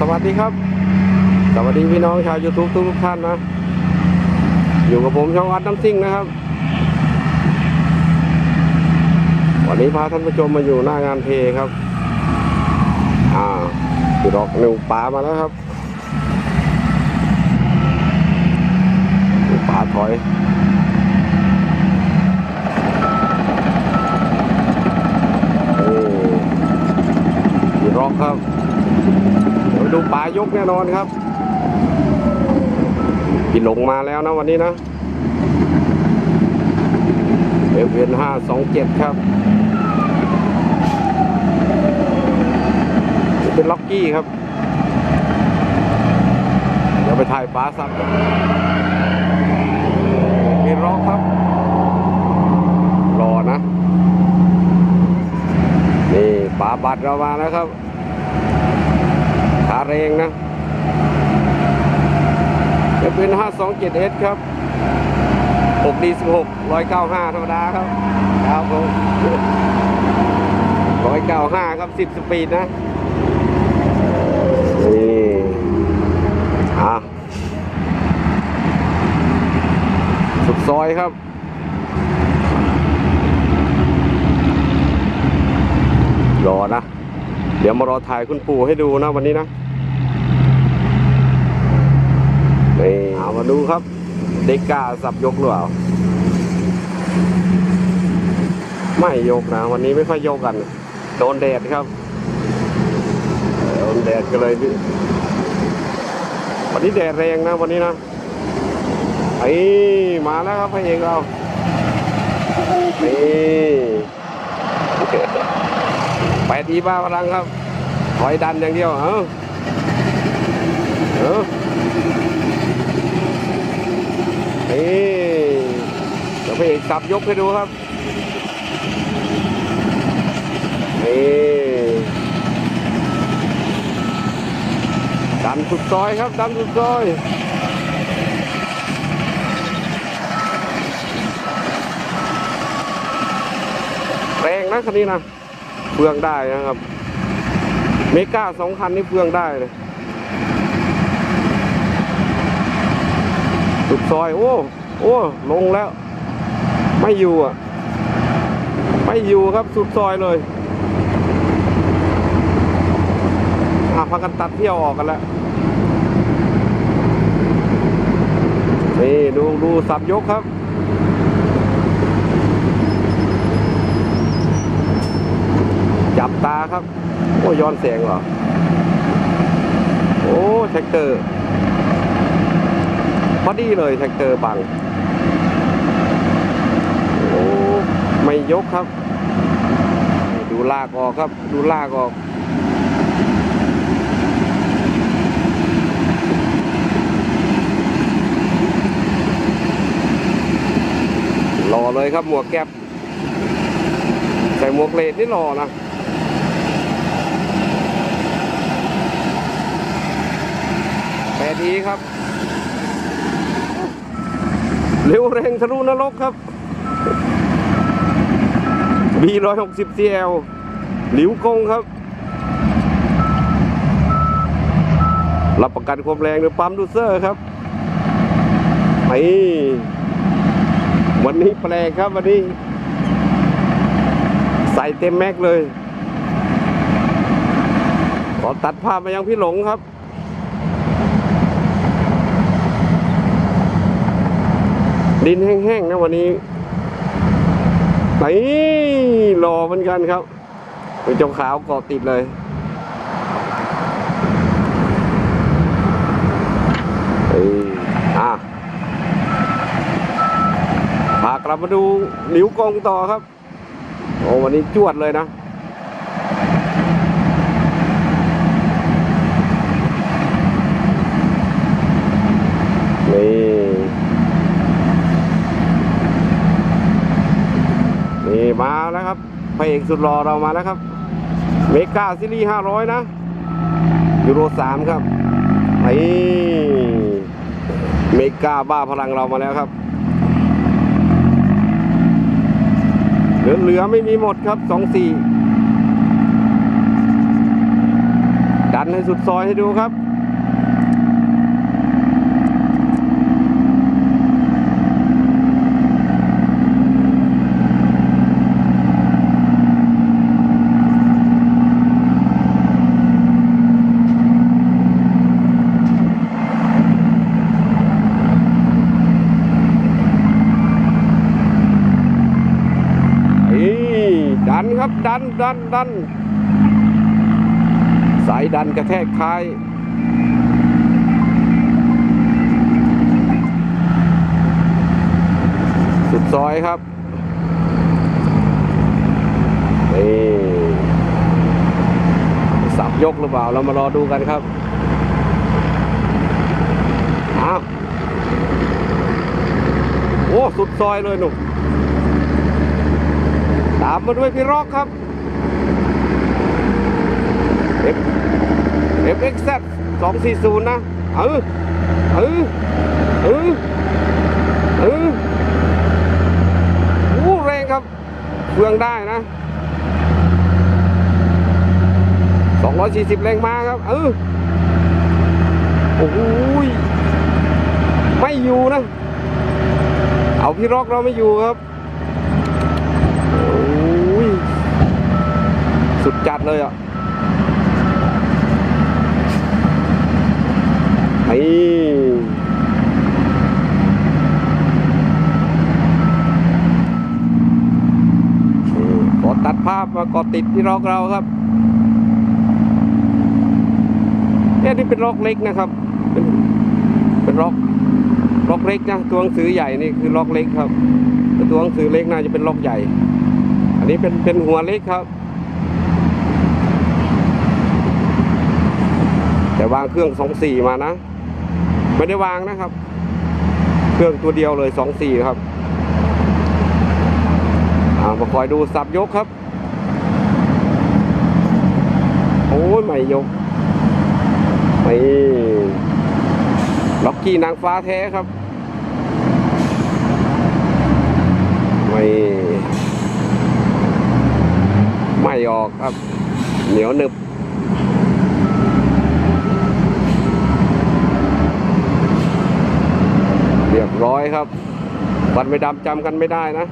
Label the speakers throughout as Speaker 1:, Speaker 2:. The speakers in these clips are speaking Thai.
Speaker 1: สวัสดีครับ สวัสดีพี่น้องชาวยูทูบทุกท่านนะ อยู่กับผมช่องวัดน้ำซิ่งนะครับ วันนี้พาท่านผู้ชมมาอยู่หน้างานเพครับ อ่าพี่ดอกหนึ่งป่ามาแล้วครับหนึ่งป่าถอยนี่พี่รอกครับ ดูป่ายกแน่นอนครับพี่หลงมาแล้วนะวันนี้นะเอฟเอ็นห้าสองเจ็ดครับเป็นล็อกกี้ครับ เดี๋ยวไปถ่ายปลาซับกันมีร็อกครับ รอนะ นี่ปลาบัดเรามาแล้วครับ ขาเรงนะจะเป็น 527S ครับ 6 d 16 195 ธรรมดาครับครับผม195 ครับ 10 สปีดนะ นี่อะสุดซอยครับรอนะ เดี๋ยวมารอถ่ายคุณปู่ให้ดูนะวันนี้นะ นี่เอา มาดูครับ เด็กกาสับยกหรือเปล่า ไม่ยกนะ วันนี้ไม่ค่อยยกกัน โดนแดดครับ โดนแดดก็เลย วันนี้แดดแรงนะวันนี้นะไอ้มาแล้วครับพระเอกเรา นี่ไปดีบ้าพลังครับถอยดันอย่างเดียว เออเออ นี่เดี๋ยวพระเอกสับยกให้ดูครับนี่ดันสุดซอยครับดันสุดซอยแรงนะคันนี้นะเฟืองได้นะครับ เมกาสองคันนี่เฟืองได้เลย สุดซอย โอ้ โอ้ ลงแล้ว ไม่อยู่อะ ไม่อยู่ครับสุดซอยเลยอะพากันตัดเที่ยวออกกันแล้ว นี่ ดูดูสับยกครับจับตาครับ โอ้ย้อนแสงเหรอ โอ้แท็กเตอร์ ดีเลยแท็กเตอร์บังโอ้ไม่ยกครับ ดูลากออกครับ ดูลากออกรอเลยครับหมวกแก๊ปใส่หมวกเลดนี่รอนะแปดอีครับ เร็วแรงทะลุนรกครับ B160 CL หลิวกงครับ รับประกันความแรงโดยปั๊มดูเซอร์ครับไอ้วันนี้แปลกครับวันนี้ ใส่เต็มแม็กเลย ขอตัดภาพมายังพี่หลงครับ ดินแห้งๆนะวันนี้ไหรอเหมือนกันครับเป็นเจ้าขาวเกาะติดเลยอ้อะพากลับมาดูนิ้วกงต่อครับ โอ้วันนี้จวดเลยนะ นี่ นี่ มาแล้วครับพระเอกสุดหล่อเรามาแล้วครับ เมกาซีรีส์500นะ ยูโร3ครับไอ้เมกาบ้าพลังเรามาแล้วครับ เหลือเหลือไม่มีหมดครับ24ดันให้สุดซอยให้ดูครับ นี่ ดันดันดันดันสายดันกระแทกท้ายสุดซอยครับนี่สับยกหรือเปล่า เรามารอดูกันครับอ้าวโอ้ สุดซอยเลยหนุ่ม ตามมาด้วยพี่ร็อกครับ F FXZ 240 นะ เออ เออ เออ เออโอ้แรงครับเครื่องได้นะ 240 แรงมาครับ เออ โอ้ย ไม่อยู่นะ เอาพี่ร็อกเราไม่อยู่ครับ สุดจัดเลยอะไอ้ขอตัดภาพมากาะติดที่ร็อกเราครับเนี่ยนี่เป็นร็อกเล็กนะครับ เป็นเป็นร็อกร็อกเล็กนะตัวหนังสือใหญ่นี่คือร็อกเล็กครับต่ตัวหนังสือเล็กน่าจะเป็นร็อกใหญ่ อันนี้เป็นเป็นหัวเล็กครับ แต่วางเครื่องสองสี่มานะ ไม่ได้วางนะครับ เครื่องตัวเดียวเลยสองสี่ครับอ่ามาคอยดูสับยกครับ โอ้ยไม่ยกไม่ล็อกกี้นางฟ้าแท้ครับไม่ไม่ออกครับ เหนียวหนึบ เรียบร้อย ครับ วันไม่ดำจำกันไม่ได้นะ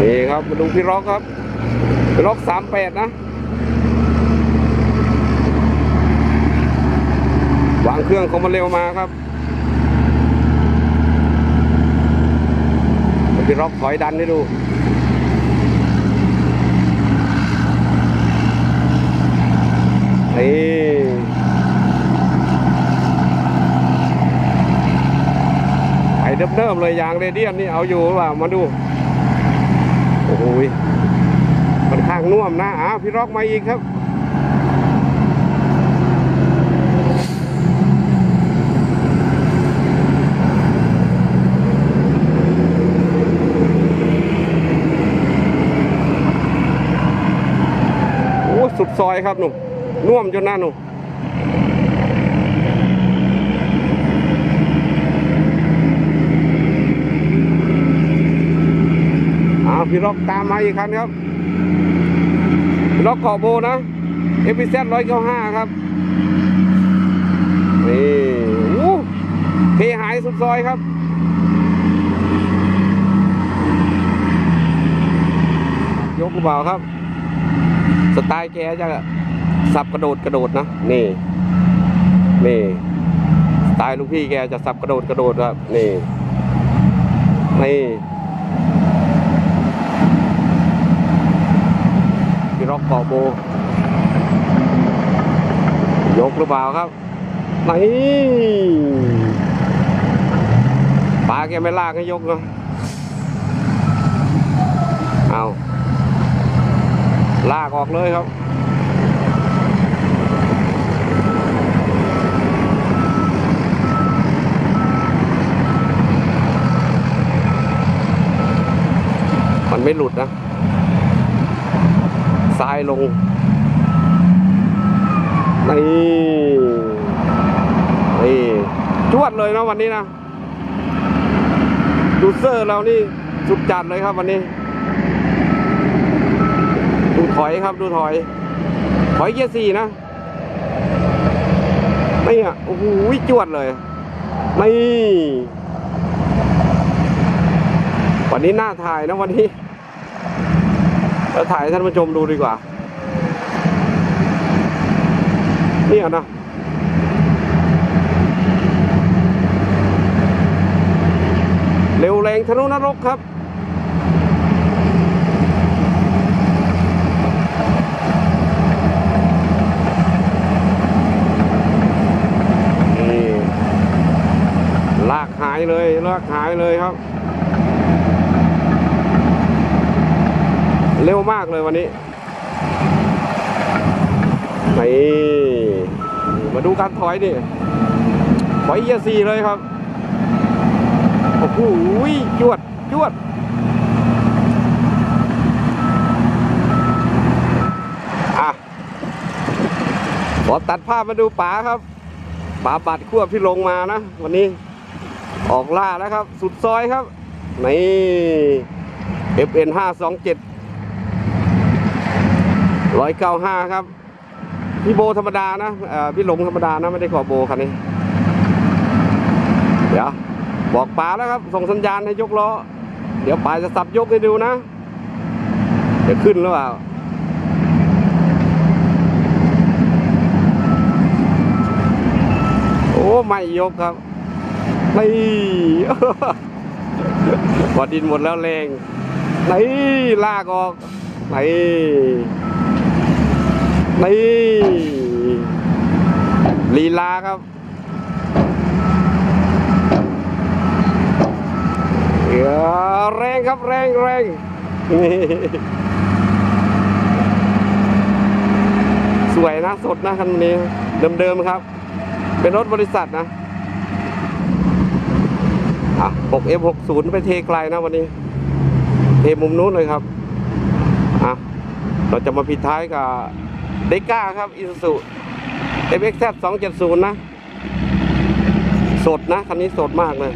Speaker 1: นี่ครับมาดูพี่ร็อกครับพี่ร็อกสามแปดนะวางเครื่องเขามาเร็วมาครับพี่ร็อกถอยดันให้ดูนี่ไป เดิมๆเลยยางเรเดียนนี่เอาอยู่หรือเปล่ามาดู โอ้โหยค่อนข้างน่วมนะอ้าวพี่ร็อกมาอีกครับโอ้สุดซอยครับหนุ่มน่วมจนหน้าหนุ่ม อ้าวพี่ล็อกตามมาอีกคันครับล็อกขอบโบนะเอพิเซตร้อยเก้าห้าครับนี่โอ้เทหายสุดซอยครับยกหรือเปล่าครับ สไตล์แกจะสับกระโดดกระโดดนะนี่นี่สไตล์ลูกพี่แกจะสับกระโดดกระโดดครับนี่นี่พี่ร็ อกเกาะโบ ยกหรือเปล่าครับนี่ปลาแกไม่ลากให้ยกเนาะเอาลากออกเลยครับมันไม่หลุดนะ ซ้ายลงนี่นี่จวดเลยนะวันนี้นะดูเซอร์เรานี่สุดจัดเลยครับวันนี้ ดูถอยครับดูถอย ถอยเกียร์สี่นะนี่อะโอ้โหจวดเลยนี่วันนี้น่าถ่ายนะวันนี้ เราถ่ายให้ท่านผู้ชมดูดีกว่า เนี่ยนะเร็วแรงทะนุนรกครับนี่ลากหายเลยลากหายเลยครับ เร็วมากเลยวันนี้นี่มาดูการถอยดิถอยเอียซีเลยครับ โอ้โหจวดจวดอะขอตัดภาพมาดูป๋าครับป๋าบัดขั้วพี่ลงมานะ วันนี้ ออกล่าแล้วครับ สุดซอยครับ นี่ FN 527 195ครับ พี่โบธรรมดานะพี่หลงธรรมดานะไม่ได้ขอโบคันนี้ เดี๋ยวบอกป๋าแล้วครับ ส่งสัญญาณให้ยกล้อ เดี๋ยวป๋าจะสับยกให้ดูนะ เดี๋ยวขึ้นหรือเปล่าโอ้ไม่ยกครับนี่พอดินหมดแล้วแรงนี่ลากออกนี่ นี่ลีลาครับเออแรงครับแรงแรงนี่สวยนะสดนะคันนี้เดิมๆครับ เป็นรถบริษัทนะอะ 6F60 ไปเทไกลนะวันนี้ เทมุมนู้นเลยครับ อะ เราจะมาปิดท้ายกับ เดก้าครับอิซูซู FXZ 270นย์นะ สดนะคันนี้สดมากเลย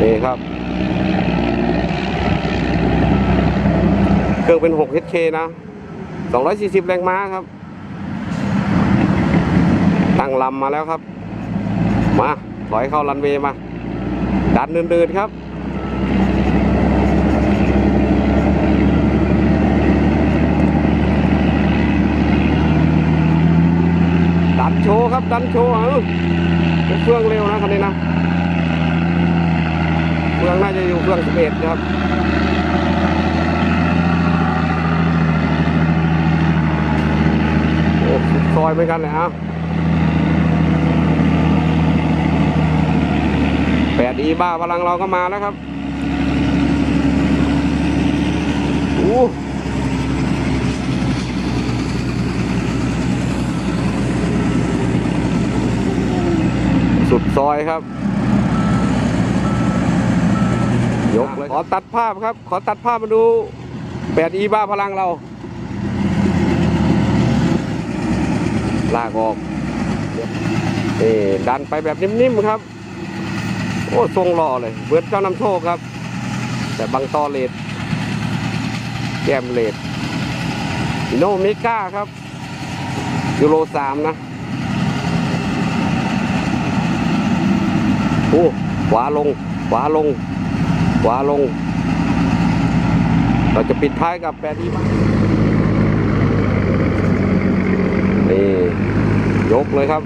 Speaker 1: นี่ครับ เครื่องเป็น 6HK นะ240แรงม้าครับ ตั้งลำมาแล้วครับ มา ถอยเข้ารันเวย์มา ดันเดินๆครับ โชว์ครับ ดันโชว์เออเป็นเครื่องเร็วนะคันนี้นะเครื่องน่าจะอยู่เครื่อง11นะครับโอ้สุดซอยเหมือนกันเลยฮะแปดอีบ้าพลังเราก็มาแล้วครับอู้สุดซ อยครับ ยกเลยขอตัดภาพครับ ขอตัดภาพมาดูแปดอีบ้าพลังเรา ลากออกนี่ดันไปแบบนิ่มๆครับ โอ้ทรงหล่อเลย เบิร์ดเจ้านำโชคครับ แต่บางตอเลดแกมเลดโนเมก้าครับยูโรสามนะ โอ้ขวาลง ขวาลง ขวาลง เราจะปิดท้ายกับแปดอีบ้านี่ยกเลยครับ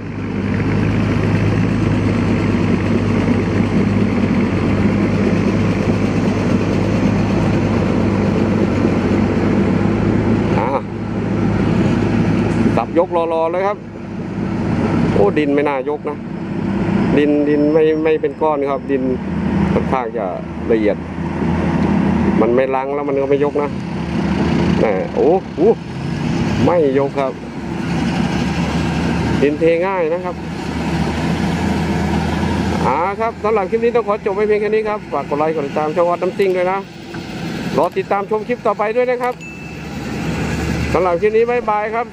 Speaker 1: สับยกรอๆเลยครับ โอ้ดินไม่น่ายกนะ ดินดินไม่ไม่เป็นก้อนครับ ดินค่อนข้างจะละเอียด มันไม่ลังแล้วมันก็ไม่ยกนะแหมโอ้โหไม่ยกครับ ดินเทง่ายนะครับอ่าครับสำหรับคลิปนี้ต้องขอจบไว้เพียงแค่นี้ครับฝากกดไลค์กดติดตามช่องวัดน้ำซิ่งด้วยนะรอติดตามชมคลิปต่อไปด้วยนะครับสำหรับคลิปนี้บ๊ายบายครับ